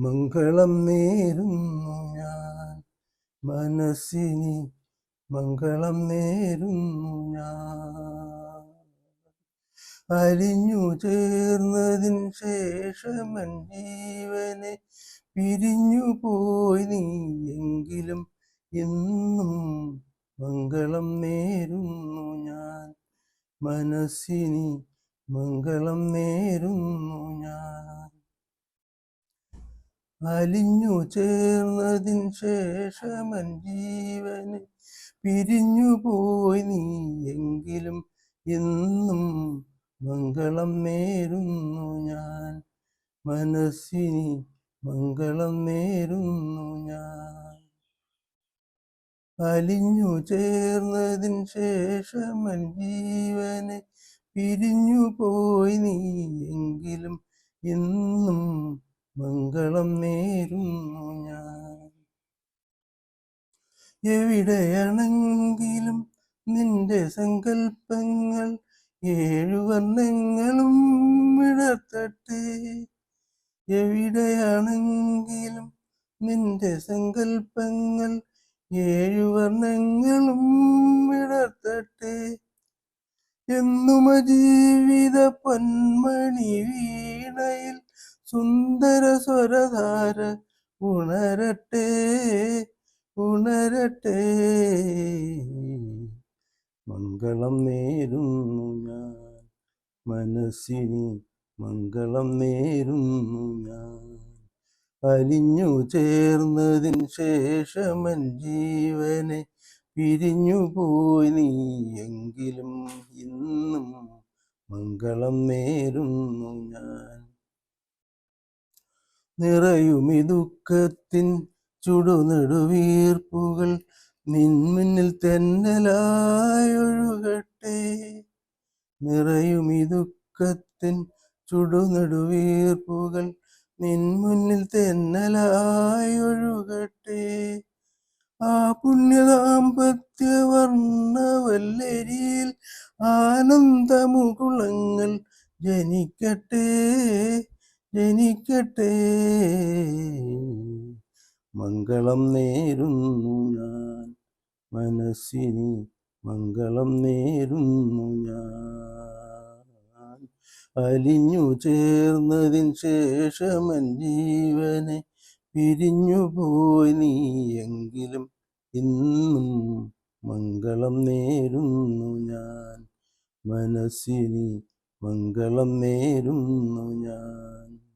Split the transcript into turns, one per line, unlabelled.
മംഗളം നേരുന്നു ഞാൻ. മനസ്സിനി മംഗളം നേരുന്നു ഞാൻ. അലിഞ്ഞു ചേർന്നതിൻ ശേഷമൻ ജീവനെ പിരിഞ്ഞു പോയി നീ എങ്കിലും എന്നും മംഗളം നേരുന്നു ഞാൻ. മനസ്സിനി മംഗളം നേരുന്നു ഞാൻ. അലിഞ്ഞു ചേർന്നതിൻ ശേഷമൻ ജീവന് പിരിഞ്ഞു പോയി നീ എങ്കിലും എന്നും മംഗളം നേരുന്നു ഞാൻ. മനസ്സിനി മംഗളം നേരുന്നു ഞാൻ. അലിഞ്ഞു ചേർന്നതിൻ ശേഷമൻ ജീവന് പിരിഞ്ഞു പോയി നീ എങ്കിലും എന്നും മംഗളം നേരുന്നു ഞാൻ. എവിടെയാണെങ്കിലും നിന്റെ സങ്കല്പങ്ങൾ ഏഴുവർണങ്ങളും വർണങ്ങളും വിടർത്തട്ടെ. എവിടെയാണെങ്കിലും നിന്റെ സങ്കല്പങ്ങൾ ഏഴു വർണങ്ങളും എന്നുമ ജീവിത പൊന്മണി വീണയിൽ സുന്ദര സ്വരധാര ഉണരട്ടെ ഉണരട്ടെ. മംഗളം നേരുന്നു ഞാൻ. മനസ്സിന് മംഗളം നേരുന്നു ഞാൻ. അലിഞ്ഞു ചേർന്നതിന് ശേഷമൻ ജീവനെ പിരിഞ്ഞു പോയി നീ എങ്കിലും ഇന്നും മംഗളം നേരുന്നു ഞാൻ. നിറയുമി ദുഃഖത്തിൻ ചുടുനെടുവീർപ്പുകൾ നിൻമുന്നിൽ തെന്നലായൊഴുകട്ടെ നിറയുമി ദുഃഖത്തിൻ ചുടുനെടുവീർപ്പുകൾ നിൻമുന്നിൽ തെന്നലായൊഴുകട്ടെ ആ പുണ്യദാമ്പത്യ വർണവല്ലരിയിൽ ആനന്ദമുകുളങ്ങൾ ജനിക്കട്ടെ. ജനിക്കട്ടെ. മംഗളം നേരുന്നു ഞാൻ. മനസ്സിന് മംഗളം നേരുന്നു ഞാൻ. അലിഞ്ഞു ചേർന്നതിൻ ശേഷമൻ ജീവനെ പിരിഞ്ഞു പോയി നീ എങ്കിലും ഇന്നും മംഗളം നേരുന്നു ഞാൻ. മനസ്സിനി മംഗളം നേരുന്നു ഞാൻ.